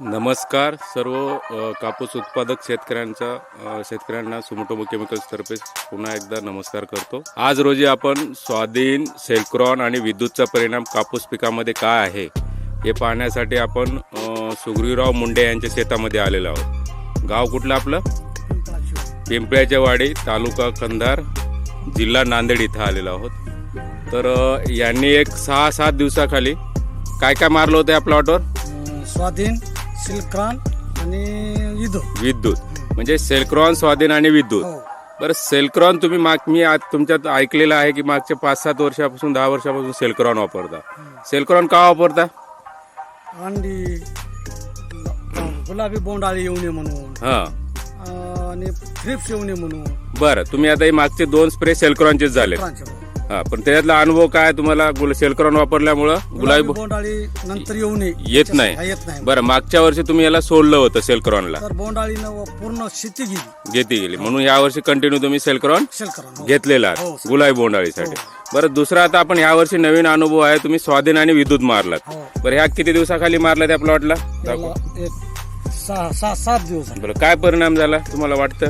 नमस्कार सर्व कापूस उत्पादक शेतकऱ्यांचा शेतकऱ्यांना सुमोटोमो केमिकल्सतर्फे पुन्हा एकदा नमस्कार करतो. आज रोजी आपण स्वाधीन सेल्क्रॉन आणि विद्युतचा परिणाम कापूस पिकामध्ये काय आहे हे पाहण्यासाठी आपण सुग्रीवराव मुंडे यांच्या शेतामध्ये आलेलो आहोत. गाव कुठलं आपलं? पिंपळ्याच्या वाडी तालुका कंधार जिल्हा नांदेड इथं आलेलो आहोत. तर यांनी एक सहा सात दिवसाखाली काय काय मारलं होतं या प्लॉटवर स्वाधीन सिल्क्रान आणि इदो विद्युत. म्हणजे सेल्क्रॉन स्वाधीन आणि विद्युत. हो. बरं सेल्क्रॉन तुम्ही माग मी आज तुमच्यात ऐकलेलं आहे की मागच्या पाच सात वर्षापासून दहा वर्षापासून सेल्क्रॉन वापरता. सेल्क्रॉन का वापरता? अंडी गुलाबी बोंडाळी येऊ नये म्हणून. हा. आणि थ्रिप्स येऊ नये म्हणून. बरं तुम्ही आता हे मागचे दोन स्प्रे सेल्क्रॉनचेच झाले. हा पण त्याच्यातला अनुभव काय? तुम्हाला गुल- सेल्क्रॉन वापरल्यामुळं गुलाबी गुलाबी बो- बोंडाळी नंतर येऊ नये. येत हा, नाही. येत नाही. बरं मागच्या वर्षी तुम्ही याला सोडलं होतं सेल्क्रॉनला तर बोंडाळीनं पूर्ण शेती गेली. घेती गेली. म्हणून या वर्षी कंटिन्यू तुम्ही सेल्क्रॉन सिल्क्रान हो. घेतलेला हो, गुलाबी बोंडाळीसाठी बरं दुसरा आता आपण ह्या वर्षी नवीन अनुभव आहे. तुम्ही स्वाधीन आणि विद्युत मारलात. हो. बरं ह्या किती दिवसाखाली मारला त्या प्लॉटला त्याला एक सहा सहा सात दिवस झाले. बरं काय परिणाम झाला? तुम्हाला वाटतं?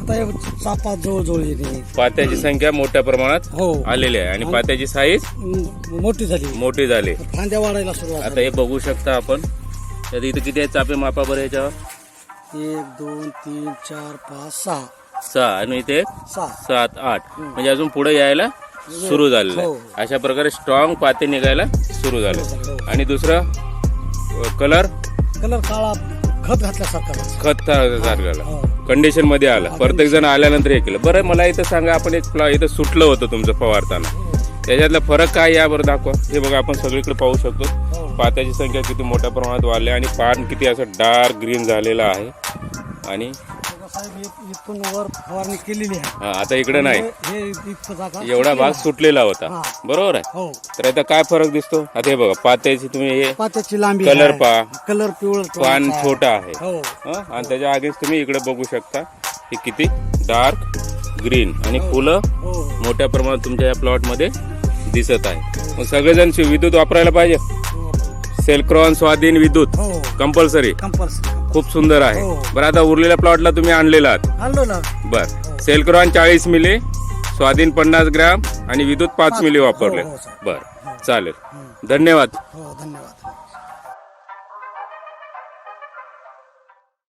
आता हे चापा जवळजवळ येते पात्याची संख्या मोठ्या प्रमाणात हो. आलेली आहे. आणि पात्याची साईज म- मोठी झाली. मोठी झाली. फांद्या वाढायला सुरुवात आता हे बघू शकता आपण. त्यात इथं किती आहे चापे मापा बरं याच्यावर? झाली. एक दोन तीन चार पाच सहा. सहा. आणि इथे? सहा. सात आठ. म्हणजे अजून पुढे यायला सुरू झालेलं हो. आहे अशा प्रकारे स्ट्रॉंग पाते निघायला सुरू झाले. हो. आणि दुसरं कलर कलर काळा खत घातल्यासारखा झाला. खत हो. कंडिशनमध्ये आला. प्रत्येक जण आल्यानंतर हे केलं. बरं मला इथं सांगा आपण एक प्ला- इथं सुटलं होतं तुमचं फवारताना. त्याच्यातला फरक काय यावर दाखवा. हे बघा आपण सगळीकडे पाहू शकतो. हो. पात्याची संख्या किती मोठ्या प्रमाणात वाढली आणि पान किती असं डार्क ग्रीन झालेलं आहे. आणि साहेब इथून वर फवारणी केलेली आहे. हा, आता इकडे नाही. हे इतकं जागा एवढा भाग सुटलेला होता. बरोबर आहे. हो. तर आता काय फरक दिसतो? आता हे बघा पात्याची तुम्ही हे पात्याची लांबी कलर आहे. पहा. कलर पिवळ पान छोटा आहे. हो. हं? आणि त्याच्या आगेच तुम्ही इकडे बघू शकता. हे किती? Dark green. आणि फुलं हो. मोठ्या प्रमाणात तुमच्या या प्लॉटमध्ये दिसत आहे. मग सगळेजण शि- विद्युत वापरायला पाहिजे. हो. सेल्क्रॉन स्वाधीन विद्युत. हो. कंपल्सरी कंपल्सरी खूप सुंदर आहे. हो. बरं आता उरलेल्या प्लॉटला तुम्ही आणलेला आहात. आणलो ना. बर. सेल्क्रॉन चाळीस मिली स्वाधीन पन्नास ग्राम आणि विद्युत पाच मिली वापरले हो, हो. बर चालेल. धन्यवाद. हो धन्यवाद.